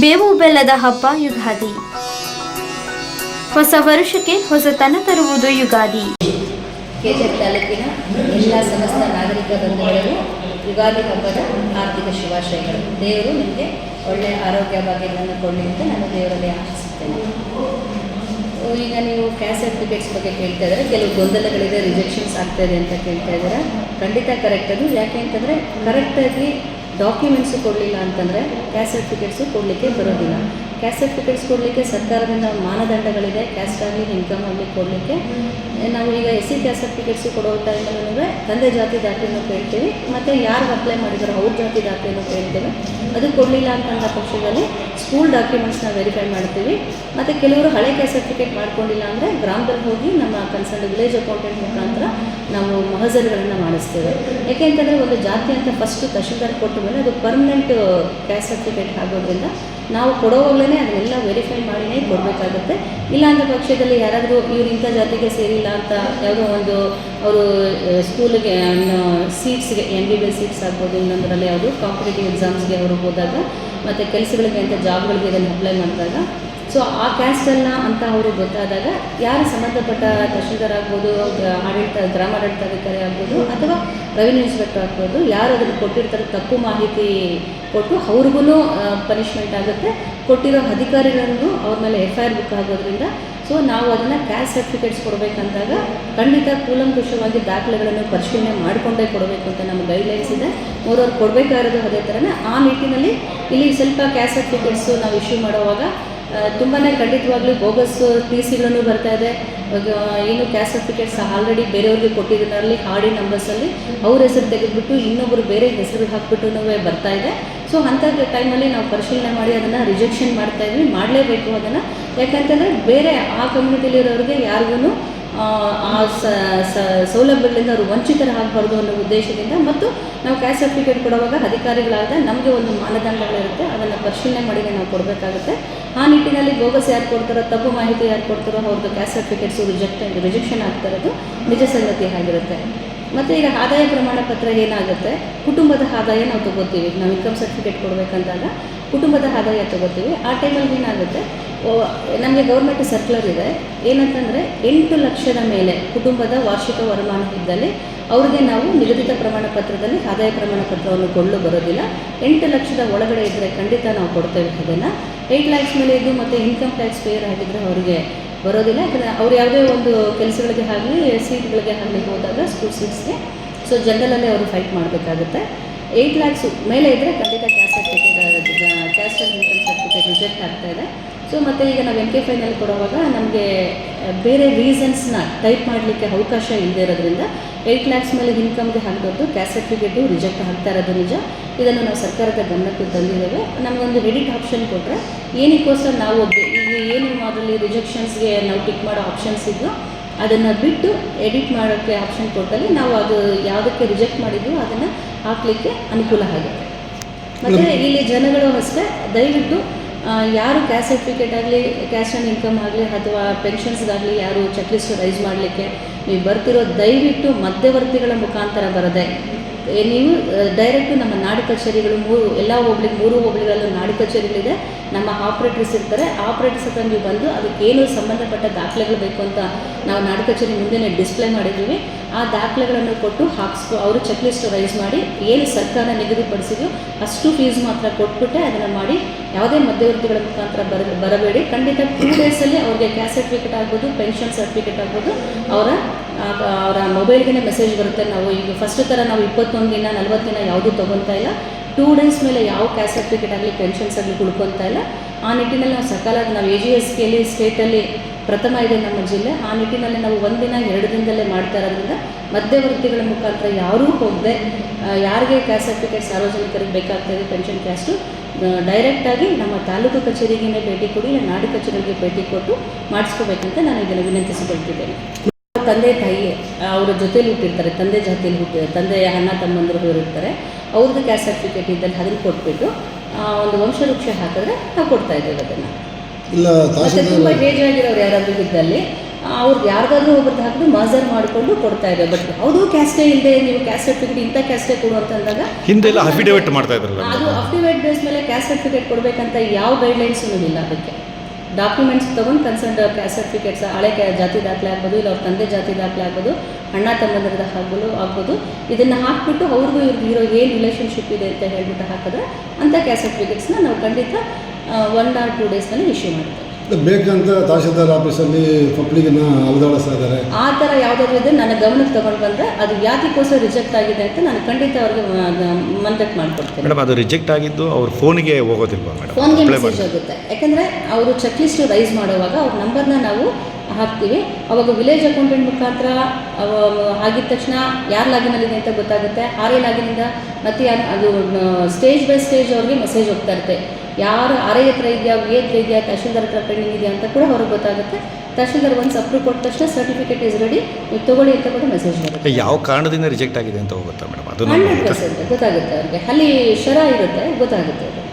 ಬೇವು ಬೆಲ್ಲದ ಹಬ್ಬ ಯುಗಾದಿ. ಹೊಸ ವರುಷಕ್ಕೆ ಹೊಸತನ ತರುವುದು ಯುಗಾದಿ. ಕೆಜೆಪ್ ತಾಲೂಕಿನ ಎಲ್ಲ ಸಮಸ್ತ ನಾಗರಿಕ ಬಂಧುಗಳಿಗೂ ಯುಗಾದಿ ಹಬ್ಬದ ಆರ್ಥಿಕ ಶುಭಾಶಯಗಳು. ದೇವರು ನಿಮಗೆ ಒಳ್ಳೆಯ ಆರೋಗ್ಯ ಭಾಗ್ಯಗಳನ್ನು ಕೊಡಲಿ ಅಂತ ನಾನು ದೇವರಲ್ಲಿ ಆಶಿಸುತ್ತೇನೆ. ಈಗ ನೀವು ಕ್ಯಾಸ್ಟ್ ಸರ್ಟಿಫಿಕೇಟ್ಸ್ ಬಗ್ಗೆ ಕೇಳ್ತಾ ಇದ್ದಾರೆ. ಕೆಲವು ಗೊಂದಲಗಳಿದೆ, ರಿಜೆಕ್ಷನ್ಸ್ ಆಗ್ತಾ ಇದೆ ಅಂತ ಕೇಳ್ತಾ ಇದ್ದಾರೆ. ಖಂಡಿತ ಕರೆಕ್ಟ್ ಅದು. ಯಾಕೆ ಅಂತಂದರೆ, ಕರೆಕ್ಟಾಗಿ ಡಾಕ್ಯುಮೆಂಟ್ಸು ಕೊಡಲಿಲ್ಲ ಅಂತಂದರೆ ಕ್ಯಾಸ್ಟ್ ಸರ್ಟಿಫಿಕೇಟ್ಸು ಕೊಡಲಿಕ್ಕೆ ಬರೋದಿಲ್ಲ. ಕ್ಯಾಸ್ಟ್ ಸರ್ಟಿಫಿಕೇಟ್ಸ್ ಕೊಡಲಿಕ್ಕೆ ಸರ್ಕಾರದಿಂದ ಮಾನದಂಡಗಳಿದೆ. ಕ್ಯಾಸ್ಟ್ ಆಗಲಿ ಇನ್ಕಮ್ ಆಗಲಿ ಕೊಡಲಿಕ್ಕೆ. ನಾವು ಈಗ ಎಸ್ ಸಿ ಕ್ಯಾಸೆಟ್ ಸರ್ಟಿಫಿಕೇಟ್ಸು ಕೊಡೋ ಟೈಮಲ್ಲೂ ತಂದೆ ಜಾತಿ ದಾಖಲೆಯನ್ನು ಕೇಳ್ತೀವಿ. ಮತ್ತು ಯಾರು ಅಪ್ಲೈ ಮಾಡಿದಾರೋ ಅವ್ರ ಜಾತಿ ದಾಖಲೆಯನ್ನು ಕೇಳ್ತೀವಿ. ಅದು ಕೊಡಲಿಲ್ಲ ಅಂತಂದ ಪಕ್ಷದಲ್ಲಿ ಸ್ಕೂಲ್ ಡಾಕ್ಯುಮೆಂಟ್ಸ್ನ ವೆರಿಫೈ ಮಾಡ್ತೀವಿ. ಮತ್ತು ಕೆಲವರು ಹಳೆ ಕ್ಯಾಸೆಟ್ ಸರ್ಟಿಫಿಕೇಟ್ ಮಾಡ್ಕೊಂಡಿಲ್ಲ ಅಂದರೆ ಗ್ರಾಮದಲ್ಲಿ ಹೋಗಿ ನಮ್ಮ ಕನ್ಸರ್ನ್ ವಿಲೇಜ್ ಅಕೌಂಟೆಂಟ್ ಮುಖಾಂತರ ನಾವು ಮಹಜರ್ಗಳನ್ನು ಮಾಡಿಸ್ತೇವೆ. ಯಾಕೆಂತಂದರೆ ಒಂದು ಜಾತಿ ಅಂತ ಫಸ್ಟು ತಹಶೀಲ್ದಾರ್ ಕೊಟ್ಟ ಮೇಲೆ ಅದು ಪರ್ಮನೆಂಟ್ ಕ್ಯಾಸ್ಟ್ ಸರ್ಟಿಫಿಕೇಟ್ ಆಗೋದ್ರಿಂದ ನಾವು ಕೊಡೋವಾಗಲೇ ಅದನ್ನೆಲ್ಲ ವೆರಿಫೈ ಮಾಡಿನೇ ಕೊಡಬೇಕಾಗುತ್ತೆ. ಇಲ್ಲ ಅಂದ ಪಕ್ಷದಲ್ಲಿ ಯಾರಾದರೂ ಇವ್ರು ಇಂಥ ಜಾತಿಗೆ ಸೇರಿಲ್ಲ ಅಂತ ಯಾವುದೋ ಒಂದು ಅವರು ಸ್ಕೂಲಿಗೆ ಸೀಟ್ಸ್ಗೆ M B B S seats ಆಗ್ಬೋದು ಇನ್ನೊಂದರಲ್ಲಿ ಯಾವುದು ಕಾಂಪಿಟೇಟಿವ್ ಎಕ್ಸಾಮ್ಸ್ಗೆ ಅವರು ಹೋದಾಗ, ಮತ್ತು ಕೆಲಸಗಳಿಗೆ ಅಂತ ಜಾಬ್ಗಳಿಗೆ ಅದನ್ನು ಅಪ್ಲೈ ಮಾಡಿದಾಗ ಸೊ ಆ ಕ್ಯಾಸ್ಟಲ್ಲ ಅಂತ ಅವರು ಗೊತ್ತಾದಾಗ ಯಾರು ಸಂಬಂಧಪಟ್ಟ ತಹಶೀಲ್ದಾರ್ ಆಗ್ಬೋದು ಆಡಳಿತ ಆಡಳಿತ, ಗ್ರಾಮಾಡಳಿತಾಧಿಕಾರಿ ಆಗ್ಬೋದು, ಅಥವಾ ರೆವಿನ್ಯೂ ಇನ್ಸ್ಪೆಕ್ಟರ್ ಆಗ್ಬೋದು, ಯಾರು ಅದನ್ನು ಕೊಟ್ಟಿರ್ತಾರೆ ತಪ್ಪು ಮಾಹಿತಿ ಕೊಟ್ಟು ಅವ್ರಿಗೂ ಪನಿಷ್ಮೆಂಟ್ ಆಗುತ್ತೆ. ಕೊಟ್ಟಿರೋ ಅಧಿಕಾರಿಗಳಿಗೂ ಅವ್ರ ಮೇಲೆ ಎಫ್ ಐ ಆರ್ ಬುಕ್ ಆಗೋದ್ರಿಂದ ಸೊ ನಾವು ಅದನ್ನು ಕ್ಯಾಸ್ಟ್ ಸರ್ಟಿಫಿಕೇಟ್ಸ್ ಕೊಡಬೇಕಂದಾಗ ಖಂಡಿತ ಕೂಲಂಕುಷವಾಗಿ ದಾಖಲೆಗಳನ್ನು ಪರಿಶೀಲನೆ ಮಾಡಿಕೊಂಡೇ ಕೊಡಬೇಕು ಅಂತ ನಮ್ಮ ಗೈಡ್ಲೈನ್ಸ್ ಇದೆ. ಮೂರವ್ರು ಕೊಡಬೇಕಾಗಿರೋದು ಅದೇ ಥರನೇ ಆ ನಿಟ್ಟಿನಲ್ಲಿ ಇಲ್ಲಿ ಸ್ವಲ್ಪ ಕ್ಯಾಸ್ಟ್ ಸರ್ಟಿಫಿಕೇಟ್ಸು ನಾವು ಇಶ್ಯೂ ಮಾಡುವಾಗ ತುಂಬಾ ಖಂಡಿತವಾಗ್ಲೂ ಬೋಗಸ್ ಟಿ ಸಿಗಳನ್ನು ಬರ್ತಾ ಇದೆ. ಏನು ಕ್ಯಾಸ್ಟ್ ಸರ್ಟಿಫಿಕೇಟ್ಸ್ ಆಲ್ರೆಡಿ ಬೇರೆಯವ್ರಿಗೆ ಕೊಟ್ಟಿದ್ದರಲ್ಲಿ ಹಾಡಿ ನಂಬರ್ಸಲ್ಲಿ ಅವ್ರ ಹೆಸರು ತೆಗೆದುಬಿಟ್ಟು ಇನ್ನೊಬ್ಬರು ಬೇರೆ ಹೆಸರು ಹಾಕ್ಬಿಟ್ಟು ಬರ್ತಾ ಇದೆ. ಸೊ ಅಂಥ ಟೈಮಲ್ಲಿ ನಾವು ಪರಿಶೀಲನೆ ಮಾಡಿ ಅದನ್ನು ರಿಜೆಕ್ಷನ್ ಮಾಡ್ತಾ ಇದ್ವಿ. ಮಾಡಲೇಬೇಕು ಅದನ್ನು. ಯಾಕಂತಂದರೆ ಬೇರೆ ಆ ಕಮ್ಯುನಿಟಿಲಿರೋರಿಗೆ ಯಾರಿಗೂ ಆ ಸೌಲಭ್ಯಗಳಿಂದ ಅವರು ವಂಚಿತರಾಗಬಾರ್ದು ಅನ್ನೋ ಉದ್ದೇಶದಿಂದ ಮತ್ತು ನಾವು ಕ್ಯಾಸ್ಟ್ ಸರ್ಟಿಫಿಕೇಟ್ ಕೊಡುವಾಗ ಅಧಿಕಾರಿಗಳಾದ ನಮಗೆ ಒಂದು ಮಾನದಂಡಗಳಿರುತ್ತೆ, ಅದನ್ನು ಪರಿಶೀಲನೆ ಮಾಡಿ ನಾವು ಕೊಡಬೇಕಾಗುತ್ತೆ. ಆ ನಿಟ್ಟಿನಲ್ಲಿ ಬೋಗಸ್ ಯಾರು ಕೊಡ್ತಾರೋ, ತಪ್ಪು ಮಾಹಿತಿ ಯಾರು ಕೊಡ್ತಾರೋ, ಅವ್ರದ್ದು ಕ್ಯಾಸ್ಟ್ ಸರ್ಟಿಫಿಕೇಟ್ಸು ರಿಜೆಕ್ಟ್, ರಿಜೆಕ್ಷನ್ ಆಗ್ತಾ ಇರೋದು ನಿಜ ಸಂಗತಿ ಆಗಿರುತ್ತೆ. ಮತ್ತು ಈಗ ಆದಾಯ ಪ್ರಮಾಣ ಪತ್ರ ಏನಾಗುತ್ತೆ? ಕುಟುಂಬದ ಆದಾಯ ನಾವು ತಗೋತೀವಿ ನಾವು ಇನ್ಕಮ್ ಸರ್ಟಿಫಿಕೇಟ್ ಕೊಡಬೇಕಂದಾಗ ಕುಟುಂಬದ ಆದಾಯ ತಗೋತೀವಿ ಆ ಟೈಮಲ್ಲಿ ಏನಾಗುತ್ತೆ? ನಮಗೆ ಗೌರ್ಮೆಂಟ್ ಸರ್ಕ್ಯುಲರ್ ಇದೆ. ಏನಂತಂದರೆ ಎಂಟು ಲಕ್ಷದ ಮೇಲೆ ಕುಟುಂಬದ ವಾರ್ಷಿಕ ವರಮಾನ ಇದ್ದಲ್ಲಿ ಅವರಿಗೆ ನಾವು ನಿಗದಿತ ಪ್ರಮಾಣ ಪತ್ರದಲ್ಲಿ ಆದಾಯ ಪ್ರಮಾಣ ಪತ್ರವನ್ನು ಕೊಡಲು ಬರೋದಿಲ್ಲ. ಎಂಟು ಲಕ್ಷದ ಒಳಗಡೆ ಇದ್ದರೆ ಖಂಡಿತ ನಾವು ಕೊಡ್ತೇವೆ ಅದನ್ನು. ಏಯ್ಟ್ ಲ್ಯಾಕ್ಸ್ ಮೇಲೆ ಇದ್ದು ಮತ್ತು ಇನ್ಕಮ್ ಟ್ಯಾಕ್ಸ್ ಪೇಯರ್ ಆಗಿದ್ದರೆ ಅವರಿಗೆ ಬರೋದಿಲ್ಲ. ಯಾಕಂದರೆ ಅವ್ರು ಯಾವುದೇ ಒಂದು ಕೆಲಸಗಳಿಗೆ ಆಗಲಿ ಸೀಟ್ಗಳಿಗೆ ಆಗಲಿ ಹೋದಾಗ ಸ್ಕೂಲ್ ಸೀಟ್ಸ್ಗೆ ಸೊ ಜನರಲ್ಲೇ ಅವರು ಫೈಟ್ ಮಾಡಬೇಕಾಗುತ್ತೆ. ಏಯ್ಟ್ ಲ್ಯಾಕ್ಸ್ ಮೇಲೆ ಇದ್ದರೆ ಖಂಡಿತ caste certificate caste income certificate reject ಆಗ್ತಾ ಇದೆ. ಸೊ ಮತ್ತೆ ಈಗ ನಾವು ಎನ್ ಕೆ ಫೈನಲ್ ಕೊಡುವಾಗ ನಮಗೆ ಬೇರೆ ರೀಸನ್ಸ್ನ ಟೈಪ್ ಮಾಡಲಿಕ್ಕೆ ಅವಕಾಶ ಇಲ್ಲದೆ ಇರೋದ್ರಿಂದ ಏಯ್ಟ್ ಲ್ಯಾಕ್ಸ್ ಮೇಲೆ ಇನ್ಕಮ್ಗೆ ಹಾಕಿದೊಟ್ಟು ಕ್ಯಾಸ್ ಸರ್ಟಿಫಿಕೇಟು ರಿಜೆಕ್ಟ್ ಹಾಕ್ತಾ ಇರೋದು ನಿಜ. ಇದನ್ನು ನಾವು ಸರ್ಕಾರದ ಗಮನಕ್ಕೆ ತಂದಿದ್ದೇವೆ. ನಮಗೊಂದು ಎಡಿಟ್ ಆಪ್ಷನ್ ಕೊಟ್ಟರೆ ಏನಕ್ಕೋಸ್ಕರ ನಾವು ಈಗ ಏನು ಅದರಲ್ಲಿ ರಿಜೆಕ್ಷನ್ಸ್ಗೆ ನಾವು ಟಿಕ್ ಮಾಡೋ ಆಪ್ಷನ್ಸ್ ಇದ್ದೋ ಅದನ್ನು ಬಿಟ್ಟು ಎಡಿಟ್ ಮಾಡೋಕ್ಕೆ ಆಪ್ಷನ್ ಕೊಟ್ಟಲ್ಲಿ ನಾವು ಅದು ಯಾವುದಕ್ಕೆ ರಿಜೆಕ್ಟ್ ಮಾಡಿದ್ವೋ ಅದನ್ನು ಹಾಕಲಿಕ್ಕೆ ಅನುಕೂಲ ಆಗುತ್ತೆ. ಮತ್ತು ಇಲ್ಲಿ ಜನಗಳು ಅಷ್ಟೇ ದಯವಿಟ್ಟು ಯಾರು ಕ್ಯಾಸ್ಟ್ ಸರ್ಟಿಫಿಕೇಟ್ ಆಗಲಿ ಕ್ಯಾಸ್ಟ್ ಆ್ಯಂಡ್ ಇನ್ಕಮ್ ಆಗಲಿ, ಅಥವಾ ಪೆನ್ಷನ್ಸ್ಗಾಗಲಿ ಯಾರು ಚೆಕ್ ಲಿಸ್ಟ್ ರೈಸ್ ಮಾಡಲಿಕ್ಕೆ, ನೀವು ಬರ್ತಿರೋ ದಯವಿಟ್ಟು ಮಧ್ಯವರ್ತಿಗಳ ಮುಖಾಂತರ ಬರದೆ ನೀವು ಡೈರೆಕ್ಟು ನಮ್ಮ ನಾಡು ಕಚೇರಿಗಳು ಮೂರು, ಎಲ್ಲ ಹೋಬ್ಳಿ, ಮೂರು ಹೋಬ್ಳಿಗಳಲ್ಲೂ ನಾಡು ಕಚೇರಿಗಳಿದೆ, ನಮ್ಮ ಆಪ್ರೇಟರ್ಸ್ ಇರ್ತಾರೆ ಆಪ್ರೇಟರ್ಸ್ ಹತ್ರ ನೀವು ಬಂದು ಅದಕ್ಕೆ ಏನು ಸಂಬಂಧಪಟ್ಟ ದಾಖಲೆಗಳು ಬೇಕು ಅಂತ ನಾವು ನಾಡು ಕಚೇರಿ ಮುಂದೆನೇ ಡಿಸ್ಪ್ಲೇ ಮಾಡಿದ್ದೀವಿ. ಆ ದಾಖಲೆಗಳನ್ನು ಕೊಟ್ಟು ಹಾಕ್ಸ್ಕೊ, ಅವರು ಚೆಕ್ ಲಿಸ್ಟ್ ರೈಸ್ ಮಾಡಿ ಏನು ಸರ್ಕಾರ ನಿಗದಿಪಡಿಸಿದೆಯೋ ಅಷ್ಟು ಫೀಸ್ ಮಾತ್ರ ಕೊಟ್ಬಿಟ್ಟೆ, ಅದನ್ನು ಮಾಡಿ ಯಾವುದೇ ಮಧ್ಯವರ್ತಿಗಳ ಮುಖಾಂತರ ಬರ, ಬರಬೇಡಿ. ಖಂಡಿತ ಟೂ ಡೇಸಲ್ಲಿ ಅವ್ರಿಗೆ ಕ್ಯಾಸ್ಟ್ ಸರ್ಟಿಫಿಕೇಟ್ ಆಗ್ಬೋದು ಪೆನ್ಷನ್ ಸರ್ಟಿಫಿಕೇಟ್ ಆಗ್ಬೋದು. ಅವರ ಅವರ ಮೊಬೈಲ್ಗೆ ಮೆಸೇಜ್ ಬರುತ್ತೆ. ನಾವು ಈಗ ಫಸ್ಟ್ ಥರ ನಾವು ಇಪ್ಪತ್ತೊಂದು ದಿನ, ನಲ್ವತ್ತು ದಿನ ಯಾವುದೂ ತೊಗೊತಾ ಇಲ್ಲ. ಟೂ ಡೇಸ್ ಮೇಲೆ ಯಾವ ಕ್ಯಾಸ್ಟ್ ಸರ್ಟಿಫಿಕೇಟ್ ಆಗಲಿ ಪೆನ್ಷನ್ಸ್ ಆಗಲಿ ಉಳ್ಕೊತಾ ಇಲ್ಲ. ಆ ನಿಟ್ಟಿನಲ್ಲಿ ನಾವು ಸಕಾಲ ನಾವು ಎ ಜಿ ಎಸ್ ಕೆಲಿ ಸ್ಟೇಟಲ್ಲಿ ಪ್ರಥಮ ಇದೆ ನಮ್ಮ ಜಿಲ್ಲೆ. ಆ ನಿಟ್ಟಿನಲ್ಲಿ ನಾವು ಒಂದಿನ ಎರಡು ದಿನದಲ್ಲೇ ಮಾಡ್ತಾ ಇರೋದ್ರಿಂದ ಮಧ್ಯವರ್ತಿಗಳ ಮುಖಾಂತರ ಯಾರೂ ಹೋಗದೆ ಯಾರಿಗೆ ಕ್ಯಾಸ್ಟ್ ಸರ್ಟಿಫಿಕೇಟ್ ಸಾರ್ವಜನಿಕರಿಗೆ ಬೇಕಾಗ್ತದೆ ಪೆನ್ಷನ್ ಕ್ಯಾಸ್ಟು ಡೈರೆಕ್ಟಾಗಿ ನಮ್ಮ ತಾಲೂಕು ಕಚೇರಿಗೇ ಭೇಟಿ ಕೊಡಿ, ಇಲ್ಲ ನಾಡು ಕಚೇರಿಗೆ ಭೇಟಿ ಕೊಟ್ಟು ಮಾಡಿಸ್ಕೋಬೇಕಂತ ನಾನು ಇದನ್ನು ವಿನಂತಿಸಿಕೊಳ್ತಿದ್ದೇನೆ. ತಂದೆ ತಾಯಿ ಅವರ ಜೊತೆಯಲ್ಲಿ ಹುಟ್ಟಿರ್ತಾರೆ, ತಂದೆ ಜಾತಿಯಲ್ಲಿ ಹುಟ್ಟಿ ತಂದೆಯ ಅಣ್ಣ ತಮ್ಮಂದರು ಇರ್ತಾರೆ, ಅವ್ರದ್ದು ಕ್ಯಾಸ್ಟ್ ಸರ್ಟಿಫಿಕೇಟ್ ಇದ್ದಲ್ಲಿ ಅದನ್ನು ಕೊಟ್ಬಿಟ್ಟು ಒಂದು ವಂಶವೃಕ್ಷ ಹಾಕಿದ್ರೆ ನಾವು ಕೊಡ್ತಾ ಇದ್ದೇವೆ ಅದನ್ನು. ಇಲ್ಲ ಮತ್ತೆ ತುಂಬ ಏಜ್ ಆಗಿರೋರು ಯಾರಾದರೂ ಇದ್ದಲ್ಲಿ ಅವ್ರಿಗೆ ಯಾರ್ದಾದ್ರೂ ಒಬ್ಬರದ್ದು ಹಾಕಿದ್ರು ಮಾಜರ್ ಮಾಡಿಕೊಂಡು ಕೊಡ್ತಾ ಇದ್ದಾರೆ. ಬಟ್ ಯಾವುದೂ ಕ್ಯಾಸ್ಟೇ ಇಲ್ಲದೆ ನೀವು ಕ್ಯಾಸ್ಟ್ ಸರ್ಟಿಫಿಕೇಟ್ ಇಂಥ ಕ್ಯಾಸ್ಟೇ ಕೊಡು ಅಂತಂದಾಗ ಹಿಂದೆಲ್ಲ ಅಫಿಡೇವಿಟ್ ಮಾಡ್ತಾ ಇದ್ರಲ್ಲ ಅದು ಅಫಿಡೇವಿಟ್ ಬೇಸ್ ಮೇಲೆ ಕ್ಯಾಸ್ಟ್ ಸರ್ಟಿಫಿಕೇಟ್ ಕೊಡಬೇಕಂತ ಯಾವ ಗೈಡ್ಲೈನ್ಸ್ ಇಲ್ಲ ಅದಕ್ಕೆ. ಡಾಕ್ಯುಮೆಂಟ್ಸ್ ತೊಗೊಂಡು ಕನ್ಸರ್ಡ್ ಕ್ಯಾಸ್ಟ್ ಸರ್ಟಿಫಿಕೇಟ್ಸ್ ಹಳೆ ಜಾತಿ ದಾಖಲೆ ಆಗ್ಬೋದು ಇಲ್ಲ ಅವ್ರ ತಂದೆ ಜಾತಿ ದಾಖಲೆ ಆಗ್ಬೋದು ಅಣ್ಣ ತಮ್ಮಂದಿರದ ಆಗ್ಬೋದು ಆಗ್ಬೋದು. ಇದನ್ನು ಹಾಕ್ಬಿಟ್ಟು ಅವ್ರಿಗೂ ಇವ್ರಿಗೆ ಇರೋ ಏನು ರಿಲೇಷನ್ಶಿಪ್ ಇದೆ ಅಂತ ಹೇಳ್ಬಿಟ್ಟು ಹಾಕಿದ್ರೆ ಅಂಥ ಕ್ಯಾಸ್ಟ್ ಸರ್ಟಿಫಿಕೇಟ್ಸ್ನ ನಾವು ಖಂಡಿತ ಒನ್ ಆರ್ ಟೂ ಡೇಸ್ನಲ್ಲಿ ಇಶ್ಯೂ ಮಾಡ್ತಾರೆ ಬೇಕಂತ ತಹಶೀಲ್ದಾರ್ ಆಫೀಸಲ್ಲಿ ಪಬ್ಲಿಕ್ನ ಅಲ್ದಾಡಿಸ್ತಾ ಇದ್ದಾರೆ. ಆ ಥರ ಯಾವುದಾದ್ರೂ ಇದ್ದರೆ ನನ್ನ ಗಮನಕ್ಕೆ ತಗೊಂಡು ಬಂದರೆ ಅದು ಯಾತಿಗೋಸ್ಕರ ರಿಜೆಕ್ಟ್ ಆಗಿದೆ ಅಂತ ನಾನು ಖಂಡಿತ ಅವ್ರಿಗೆ ಮನ್ದಟ್ಟು ಮಾಡ್ಕೊಡ್ತೀನಿ. ಮೇಡಮ್ ಅದು ರಿಜೆಕ್ಟ್ ಆಗಿದ್ದು ಅವ್ರ ಫೋನಿಗೆ ಹೋಗೋದಿಲ್ವಾ ಮೇಡಮ್? ಫೋನ್ಗೆ ಮೆಸೇಜ್ ಆಗುತ್ತೆ ಯಾಕಂದರೆ ಅವರು ಚೆಕ್ ಲಿಸ್ಟ್ ರೈಸ್ ಮಾಡುವಾಗ ಅವ್ರ ನಂಬರ್ನ ನಾವು ಹಾಕ್ತೀವಿ. ಅವಾಗ ವಿಲೇಜ್ ಅಕೌಂಟೆಂಟ್ ಮುಖಾಂತರ ಆಗಿದ ತಕ್ಷಣ ಯಾರು ಲಾಗಿನಲ್ಲಿದೆ ಅಂತ ಗೊತ್ತಾಗುತ್ತೆ. ಆರೇ ಲಾಗಿನಿಂದ ಮತ್ತೆ ಯಾರು ಅದು ಸ್ಟೇಜ್ ಬೈ ಸ್ಟೇಜ್ ಅವ್ರಿಗೆ ಮೆಸೇಜ್ ಹೋಗ್ತಾ ಇರುತ್ತೆ. ಯಾರು ಅರೆ ಹತ್ರ ಇದೆಯಾ ಹತ್ರ ಇದೆಯಾ ತಹಶೀಲ್ದಾರ್ ಹತ್ರ ಪೆಂಡಿಂಗ್ ಇದೆಯಾ ಅಂತ ಕೂಡ ಅವ್ರಿಗೆ ಗೊತ್ತಾಗುತ್ತೆ. ತಹಶೀಲ್ದಾರ್ ಒಂದು ಅಪ್ರೂವ್ ಕೊಟ್ಟ ತಕ್ಷಣ ಸರ್ಟಿಫಿಕೇಟ್ ಇಸ್ ರೆಡಿ ನೀವು ತಗೊಳ್ಳಿ ಅಂತ ಕೂಡ ಮೆಸೇಜ್ ಬರುತ್ತೆ. ಯಾವ ಕಾರಣದಿಂದ ರಿಜೆಕ್ಟ್ ಆಗಿದೆ ಅಂತ ಹೋಗುತ್ತಾ ಮೇಡಮ್ ಅದು ಹಂಡ್ರೆಡ್ ಪರ್ಸೆಂಟ್ ಗೊತ್ತಾಗುತ್ತೆ ಅವ್ರಿಗೆ. ಅಲ್ಲಿ ಶರ ಇರುತ್ತೆ ಗೊತ್ತಾಗುತ್ತೆ ಅವ್ರಿಗೆ.